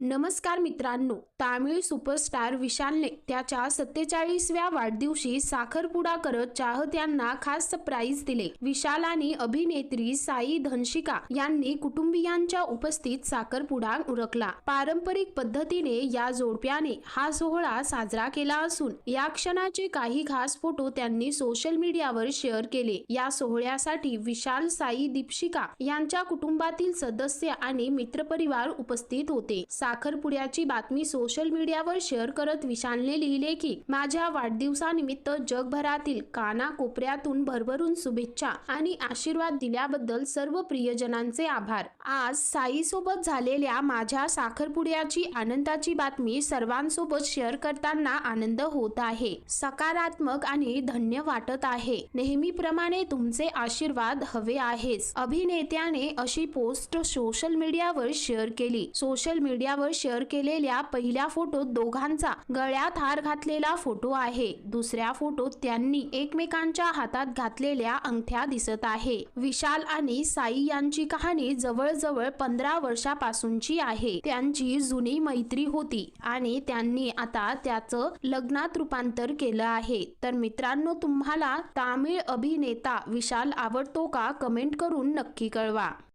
नमस्कार मित्रांनो तामिळ सुपरस्टार विशालने त्याच्या सत्तेचाळीसव्या वाढदिवशी साखरपुडा करत चाहत्यांना खास सरप्राईज दिले. विशाल आणि अभिनेत्री साई धनशिका यांनी कुटुंबियांच्या उपस्थित साखरपुडा उरकला. पारंपरिक पद्धतीने या जोडप्याने हा सोहळा साजरा केला असून या क्षणाचे काही खास फोटो त्यांनी सोशल मीडियावर शेअर केले. या सोहळ्यासाठी विशाल साई दीपशिका यांच्या कुटुंबातील सदस्य आणि मित्रपरिवार उपस्थित होते. साखरपुड्याची बातमी सोशल मीडियावर शेअर करत विशालने लिहिले की माझ्या वाढदिवसानिमित्त जगभरातील काना कोपऱ्यातून भरभरून शुभेच्छा आणि आशीर्वाद दिल्याबद्दल सर्व प्रियजनांचे आभार. आज साईसोबत झालेल्या माझ्या साखरपुड्याची आनंदाची बातमी सर्वांसोबत शेअर करताना आनंद होत आहे. सकारात्मक आणि धन्य वाटत आहे. नेहमीप्रमाणे तुमचे आशीर्वाद हवे आहेच. अभिनेत्याने अशी पोस्ट सोशल मीडियावर शेअर केली. सोशल मीडिया मीडियावर शेअर केलेल्या पहिल्या फोटोत दोघांचा गळ्यात हार घातलेला फोटो आहे. दुसऱ्या फोटोत त्यांनी एकमेकांच्या हातात घातलेल्या अंगठ्या दिसत आहे. विशाल आणि साई यांची कहाणी जवळजवळ पंधरा वर्षापासूनची आहे. त्यांची जुनी मैत्री होती आणि त्यांनी आता त्याचं लग्नात रूपांतर केलं आहे. तर मित्रांनो तुम्हाला तामिळ अभिनेता विशाल आवडतो का? कमेंट करून नक्की कळवा.